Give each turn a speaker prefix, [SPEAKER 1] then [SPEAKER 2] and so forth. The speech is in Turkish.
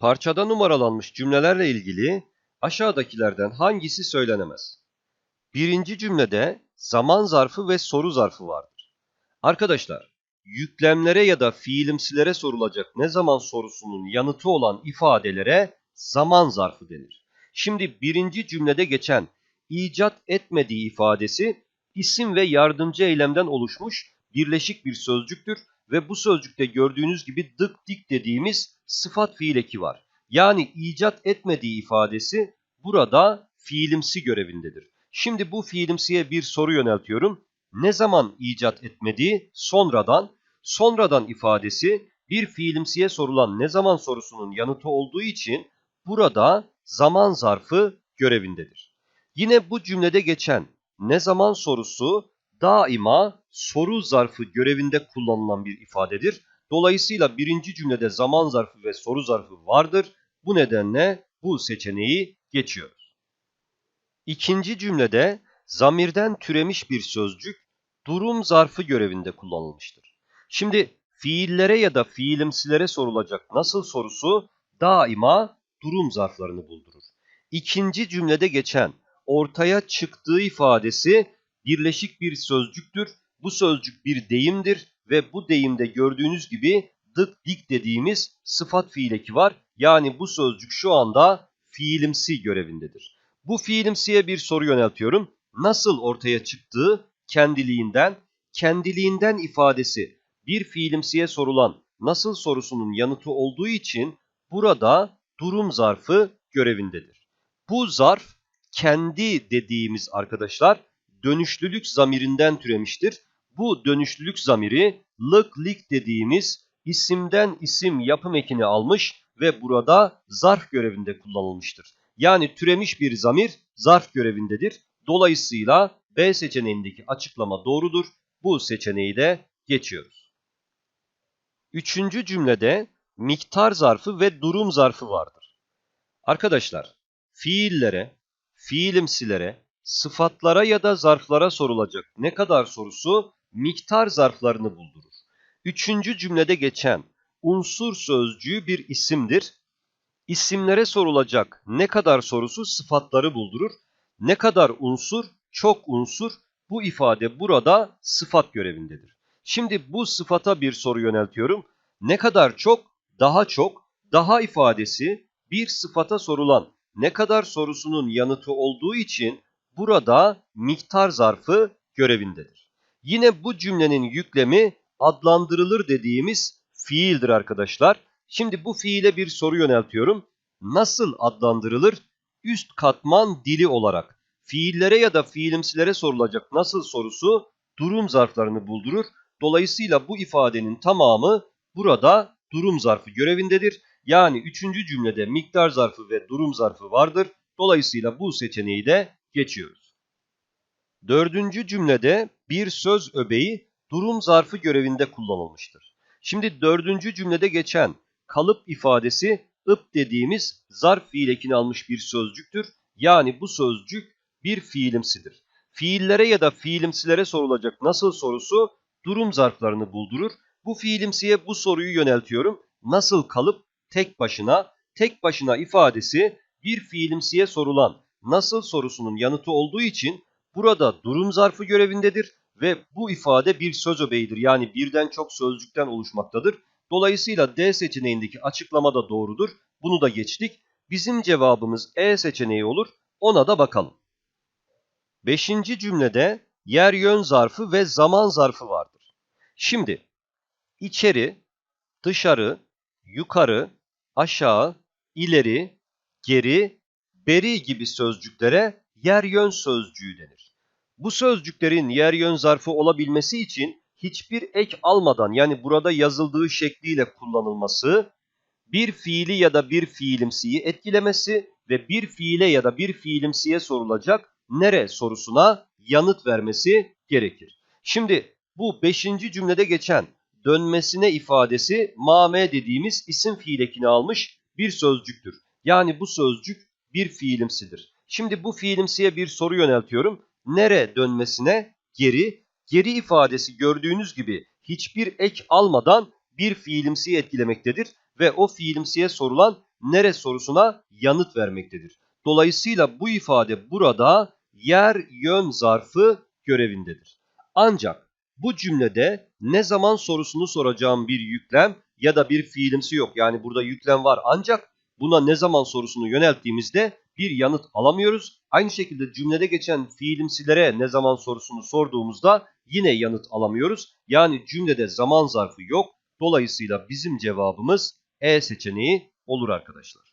[SPEAKER 1] Parçada numaralanmış cümlelerle ilgili aşağıdakilerden hangisi söylenemez? Birinci cümlede zaman zarfı ve soru zarfı vardır. Arkadaşlar, yüklemlere ya da fiilimsilere sorulacak ne zaman sorusunun yanıtı olan ifadelere zaman zarfı denir. Şimdi birinci cümlede geçen icat etmediği ifadesi isim ve yardımcı eylemden oluşmuş birleşik bir sözcüktür ve bu sözcükte gördüğünüz gibi dık dik dediğimiz sıfat fiil eki var. Yani icat etmediği ifadesi burada fiilimsi görevindedir. Şimdi bu fiilimsiye bir soru yöneltiyorum. Ne zaman icat etmediği sonradan, sonradan ifadesi bir fiilimsiye sorulan ne zaman sorusunun yanıtı olduğu için burada zaman zarfı görevindedir. Yine bu cümlede geçen ne zaman sorusu daima soru zarfı görevinde kullanılan bir ifadedir. Dolayısıyla birinci cümlede zaman zarfı ve soru zarfı vardır. Bu nedenle bu seçeneği geçiyoruz. İkinci cümlede zamirden türemiş bir sözcük durum zarfı görevinde kullanılmıştır. Şimdi fiillere ya da fiilimsilere sorulacak nasıl sorusu daima durum zarflarını buldurur. İkinci cümlede geçen ortaya çıktığı ifadesi birleşik bir sözcüktür. Bu sözcük bir deyimdir ve bu deyimde gördüğünüz gibi dık dik dediğimiz sıfat fiil eki var. Yani bu sözcük şu anda fiilimsi görevindedir. Bu fiilimsiye bir soru yöneltiyorum. Nasıl ortaya çıktığı kendiliğinden, kendiliğinden ifadesi bir fiilimsiye sorulan nasıl sorusunun yanıtı olduğu için burada durum zarfı görevindedir. Bu zarf kendi dediğimiz arkadaşlar dönüşlülük zamirinden türemiştir. Bu dönüşlülük zamiri lık lik dediğimiz isimden isim yapım ekini almış ve burada zarf görevinde kullanılmıştır. Yani türemiş bir zamir zarf görevindedir. Dolayısıyla B seçeneğindeki açıklama doğrudur. Bu seçeneği de geçiyoruz. Üçüncü cümlede miktar zarfı ve durum zarfı vardır. Arkadaşlar fiillere, fiilimsilere, sıfatlara ya da zarflara sorulacak ne kadar sorusu miktar zarflarını buldurur. Üçüncü cümlede geçen unsur sözcüğü bir isimdir. İsimlere sorulacak ne kadar sorusu sıfatları buldurur. Ne kadar unsur, çok unsur bu ifade burada sıfat görevindedir. Şimdi bu sıfata bir soru yöneltiyorum. Ne kadar çok, daha çok, daha ifadesi bir sıfata sorulan ne kadar sorusunun yanıtı olduğu için burada miktar zarfı görevindedir. Yine bu cümlenin yüklemi adlandırılır dediğimiz fiildir arkadaşlar. Şimdi bu fiile bir soru yöneltiyorum. Nasıl adlandırılır? Üst katman dili olarak. Fiillere ya da fiilimsilere sorulacak nasıl sorusu durum zarflarını buldurur. Dolayısıyla bu ifadenin tamamı burada durum zarfı görevindedir. Yani üçüncü cümlede miktar zarfı ve durum zarfı vardır. Dolayısıyla bu seçeneği de geçiyoruz. Dördüncü cümlede bir söz öbeği durum zarfı görevinde kullanılmıştır. Şimdi dördüncü cümlede geçen kalıp ifadesi ıp dediğimiz zarf fiil ekini almış bir sözcüktür. Yani bu sözcük bir fiilimsidir. Fiillere ya da fiilimsilere sorulacak nasıl sorusu durum zarflarını buldurur. Bu fiilimsiye bu soruyu yöneltiyorum. Nasıl kalıp tek başına, tek başına ifadesi bir fiilimsiye sorulan nasıl sorusunun yanıtı olduğu için burada durum zarfı görevindedir ve bu ifade bir söz öbeğidir. Yani birden çok sözcükten oluşmaktadır. Dolayısıyla D seçeneğindeki açıklama da doğrudur. Bunu da geçtik. Bizim cevabımız E seçeneği olur. Ona da bakalım. Beşinci cümlede yer yön zarfı ve zaman zarfı vardır. Şimdi içeri, dışarı, yukarı, aşağı, ileri, geri, beri gibi sözcüklere yer yön sözcüğü denir. Bu sözcüklerin yer yön zarfı olabilmesi için hiçbir ek almadan yani burada yazıldığı şekliyle kullanılması, bir fiili ya da bir fiilimsiyi etkilemesi ve bir fiile ya da bir fiilimsiye sorulacak nere sorusuna yanıt vermesi gerekir. Şimdi bu beşinci cümlede geçen dönmesine ifadesi mame dediğimiz isim fiil ekini almış bir sözcüktür. Yani bu sözcük bir fiilimsidir. Şimdi bu fiilimsiye bir soru yöneltiyorum. Nere dönmesine? Geri. Geri ifadesi gördüğünüz gibi hiçbir ek almadan bir fiilimsiyi etkilemektedir ve o fiilimsiye sorulan nere sorusuna yanıt vermektedir. Dolayısıyla bu ifade burada yer yön zarfı görevindedir. Ancak bu cümlede ne zaman sorusunu soracağım bir yüklem ya da bir fiilimsi yok. Yani burada yüklem var ancak buna ne zaman sorusunu yönelttiğimizde bir yanıt alamıyoruz. Aynı şekilde cümlede geçen fiilimsilere ne zaman sorusunu sorduğumuzda yine yanıt alamıyoruz. Yani cümlede zaman zarfı yok. Dolayısıyla bizim cevabımız E seçeneği olur arkadaşlar.